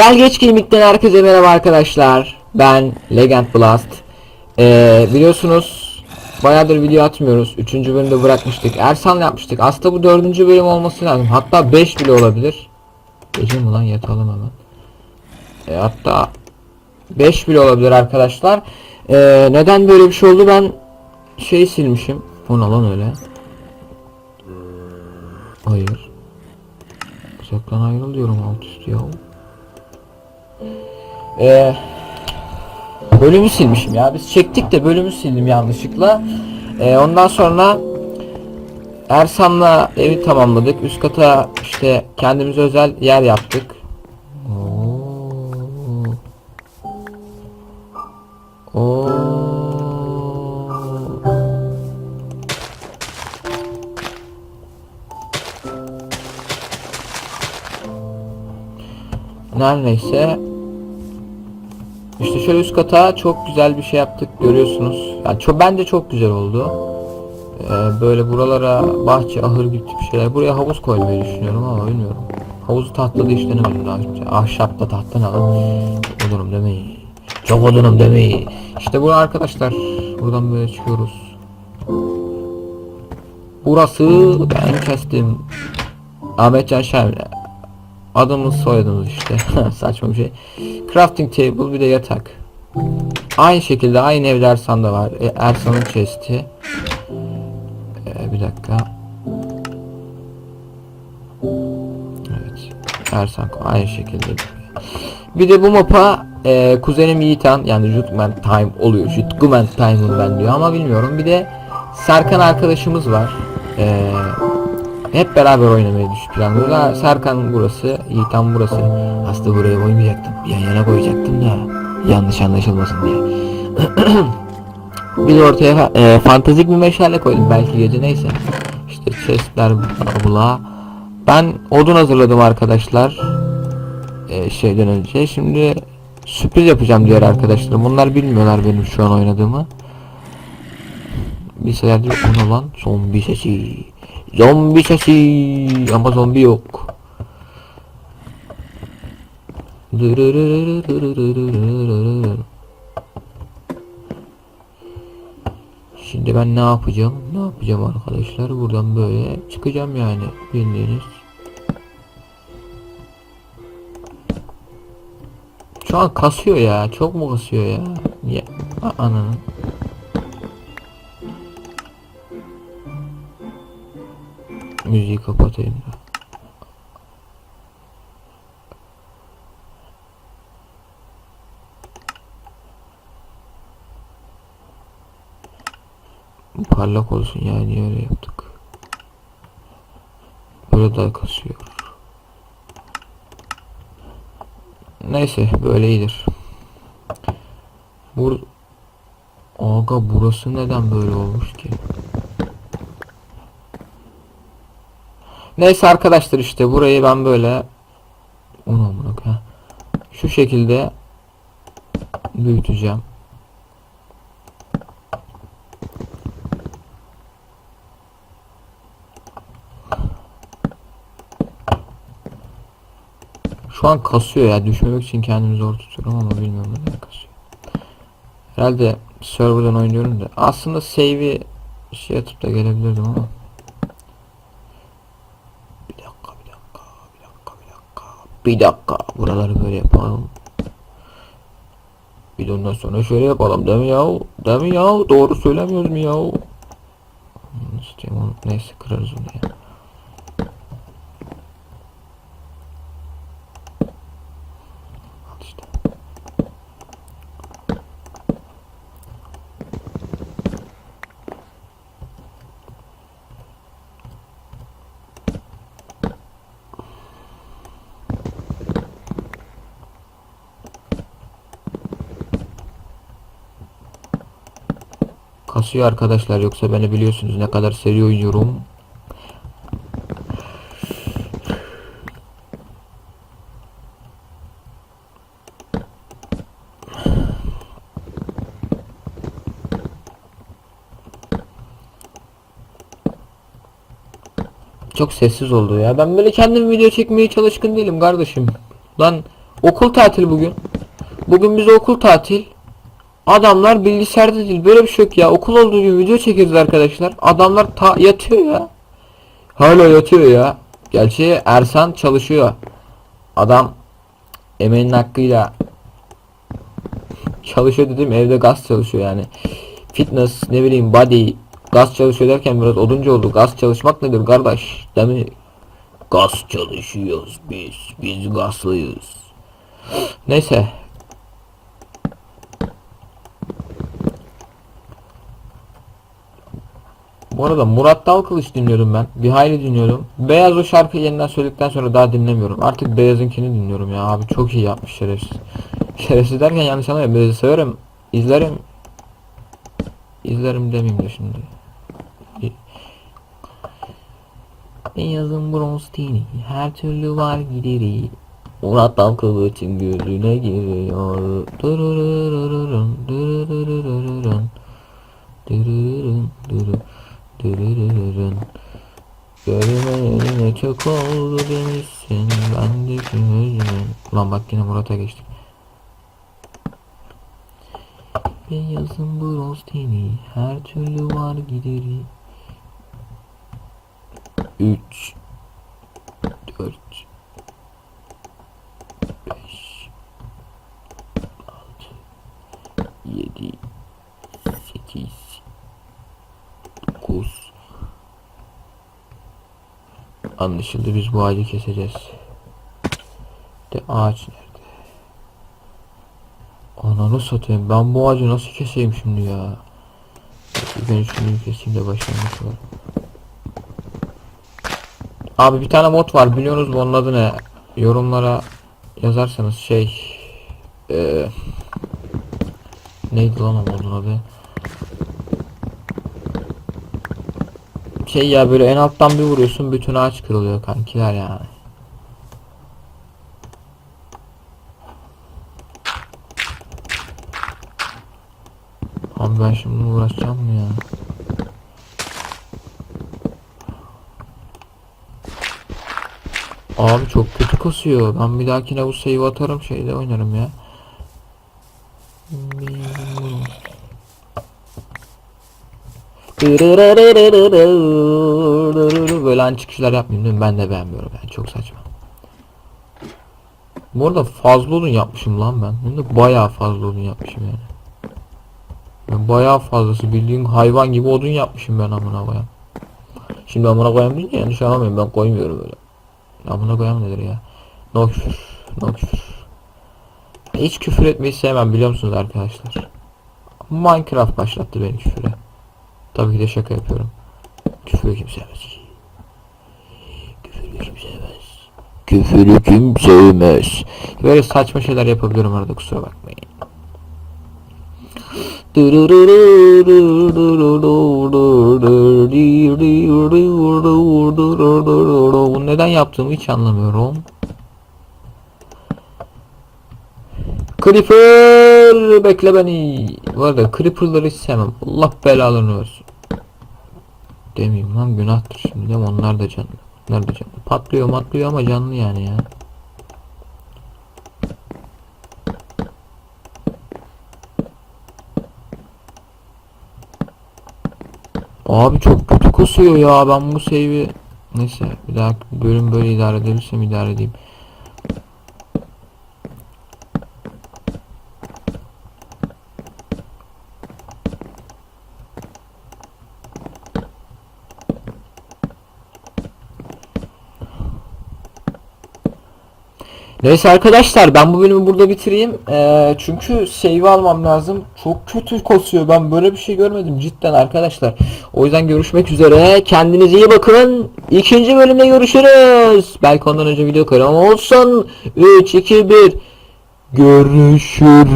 Gel geç Gaming'den herkese merhaba arkadaşlar. Ben Legend Blast. Ee, biliyorsunuz bayağıdır video atmıyoruz. Üçüncü bölümde bırakmıştık. Ersan'la yapmıştık. Aslında bu dördüncü bölüm olması lazım. Hatta 5 bile olabilir. Gece mi lan yatalım hemen. E, hatta 5 bile olabilir arkadaşlar. Ee, neden böyle bir şey oldu ben şey silmişim. O lan öyle? Hayır. Uzaktan ayrıl diyorum alt üst ya. Ee, bölümü silmişim ya. Biz çektik de bölümü sildim yanlışlıkla. Ee, ondan sonra Ersan'la evi tamamladık. Üst kata işte kendimize özel yer yaptık. Oo. Oo. İşte şöyle üst kata çok güzel bir şey yaptık görüyorsunuz. Yani çok bence çok güzel oldu. Ee, böyle buralara bahçe, ahır gibi bir şeyler. Buraya havuz koymayı düşünüyorum ama bilmiyorum. Havuzu tahtada işlenemedim daha önce. Ahşapla tahta ne lan? Odunum demeyi. Çok odunum demeyi. İşte bu arkadaşlar. Buradan böyle çıkıyoruz. Burası ben kestim. Ahmetcan Şahin. Adımız soyadımız işte. Saçma bir şey. Crafting table bir de yatak. Aynı şekilde aynı evde Ersan'da var. E, Ersan'ın chest'i. E, bir dakika. Evet. Ersan aynı şekilde. Bir de bu mapa e, kuzenim Yiğitan yani Jutman Time oluyor. Jutman Time'ın ben diyor ama bilmiyorum. Bir de Serkan arkadaşımız var. E, hep beraber oynamayı düş planlıyoruz. Ha, Serkan burası, Yiğitan burası. Aslında buraya koymayacaktım. Yan yana koyacaktım da yanlış anlaşılmasın diye. bir de ortaya e, fantastik bir meşale koydum belki gece neyse. İşte chestler bula. Ben odun hazırladım arkadaşlar. E, şeyden önce. Şimdi sürpriz yapacağım diğer arkadaşlarım. Onlar bilmiyorlar benim şu an oynadığımı. Bir şeyler diyor ona lan zombi sesi. Zombi sesi ama zombi yok. Şimdi ben ne yapacağım? Ne yapacağım arkadaşlar? Buradan böyle çıkacağım yani bildiğiniz. Şu an kasıyor ya. Çok mu kasıyor ya? Niye? A- Ananın. Müziği kapatayım da. Parlak olsun yani öyle yaptık. Böyle daha kasıyor. Neyse böyle iyidir. Bur Aga burası neden böyle olmuş ki? Neyse arkadaşlar işte burayı ben böyle onu. Şu şekilde büyüteceğim. Şu an kasıyor ya düşmemek için kendimi zor tutuyorum ama bilmiyorum neden kasıyor. Herhalde serverdan oynuyorum da aslında save'i şey atıp da gelebilirdim ama bir dakika bir dakika bir dakika bir dakika bir dakika buraları böyle yapalım. Bir de ondan sonra şöyle yapalım. Değil mi ya? Değil mi ya? Doğru söylemiyoruz mu ya? Nasıl onu. Neyse kırarız onu ya Kasıyor arkadaşlar yoksa beni biliyorsunuz ne kadar seri oynuyorum. Çok sessiz oldu ya. Ben böyle kendim video çekmeye çalışkın değilim kardeşim. Lan Okul tatil bugün. Bugün bize okul tatil. Adamlar bilgisayarda değil. Böyle bir şey yok ya. Okul olduğu gün video çekeriz arkadaşlar. Adamlar ta yatıyor ya. Hala yatıyor ya. Gerçi Ersan çalışıyor. Adam emeğinin hakkıyla çalışıyor dedim evde gaz çalışıyor yani. Fitness ne bileyim body gaz çalışıyor derken biraz oduncu oldu. Gaz çalışmak nedir kardeş? Değil mi? Gaz çalışıyoruz biz. Biz gazlıyız. Neyse. Bu arada Murat Dalkılıç dinliyorum ben. Bir hayli dinliyorum. Beyaz o şarkıyı yeniden söyledikten sonra daha dinlemiyorum. Artık Beyaz'ınkini dinliyorum ya. Abi çok iyi yapmış şerefsiz. Şerefsiz derken yanlış anlamayın. Beyaz'ı severim. İzlerim. İzlerim demeyeyim de şimdi. Beyazın bronz teni her türlü var gideri. Murat Dalkılıç'ın gözüne giriyor. Dırırırırırın, dırırırırın. Görmeyene çok oldu demişsin ben de gözümün. Ulan bak yine Murat'a geçtik. Beyazın bronz teni her türlü var gideri. 3 4 5 6 7 8 9 Anlaşıldı biz bu ağacı keseceğiz. De ağaç nerede? Ananı satayım ben bu ağacı nasıl keseyim şimdi ya? Ben şunu keseyim de başlangıç var. Abi bir tane mod var biliyorsunuz mu onun adı ne? Yorumlara yazarsanız şey eee neydi lan o modun adı? Şey ya böyle en alttan bir vuruyorsun bütün ağaç kırılıyor kankiler yani. Abi ben şimdi uğraşacağım mı ya? Abi çok kötü kasıyor. Ben bir dahakine bu save atarım şeyde oynarım ya. Böyle an çıkışlar? Ben de beğenmiyorum yani çok saçma. Bu arada fazla odun yapmışım lan ben. Hem de bayağı fazla odun yapmışım yani. Ben bayağı fazlası bildiğin hayvan gibi odun yapmışım ben amına koyayım. Şimdi amına koyayım deyince yanlış anlamayın ben koymuyorum öyle. Amına koyam nedir ya? No küfür. No küfür. Hiç küfür etmeyi sevmem biliyor musunuz arkadaşlar? Minecraft başlattı beni küfüre. Tabii ki de şaka yapıyorum. Küfürü kim sevmez ki? Küfürü kim sevmez? Küfürü kim sevmez? Böyle saçma şeyler yapabiliyorum arada kusura bakmayın. Bunu neden yaptığımı hiç anlamıyorum. Creeper bekle beni. Bu arada Creeper'ları hiç sevmem. Allah belalarını versin. Demeyeyim lan günahtır şimdi değil? Onlar da canlı. Onlar da canlı. Patlıyor matlıyor ama canlı yani ya. Abi çok kötü kasıyor ya ben bu save'i neyse bir daha bölüm böyle idare edebilirsem idare edeyim. Neyse arkadaşlar ben bu bölümü burada bitireyim. Ee, çünkü save almam lazım. Çok kötü kasıyor. Ben böyle bir şey görmedim cidden arkadaşlar. O yüzden görüşmek üzere. Kendinize iyi bakın. İkinci bölümde görüşürüz. Belki ondan önce video koyarım ama olsun. 3, 2, 1. Görüşürüz.